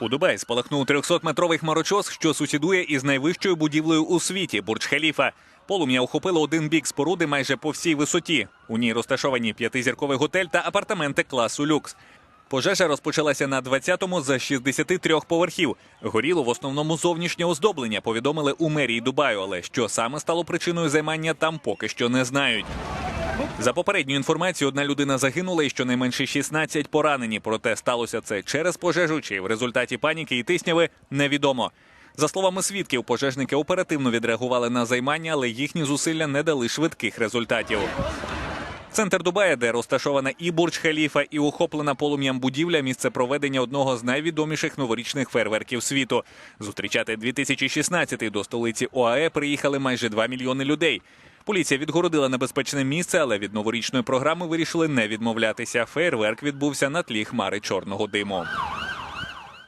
У Дубаї спалахнув 300-метровий хмарочос, що сусідує із найвищою будівлею у світі Бурдж Халіфа. Полум'я охопило один бік споруди майже по всій висоті. У ній розташовані п'ятизірковий готель та апартаменти класу люкс. Пожежа розпочалася на 20-му за 63 поверхів. Горіло в основному зовнішнє оздоблення, повідомили у мерії Дубаю, але що саме стало причиною займання, там поки що не знають. За попередньою інформацією, одна людина загинула і щонайменше 16 поранені. Проте сталося це через пожежу чи в результаті паніки і тисняви невідомо. За словами свідків, пожежники оперативно відреагували на займання, але їхні зусилля не дали швидких результатів. Центр Дубая, де розташована і Бурдж Халіфа, і охоплена полум'ям будівля, місце проведення одного з найвідоміших новорічних фейерверків світу. Зустрічати 2016 до столиці ОАЕ приїхали майже 2 мільйони людей. Поліція відгородила небезпечне місце, але від новорічної програми вирішили не відмовлятися. Фейерверк відбувся на тлі хмари чорного диму.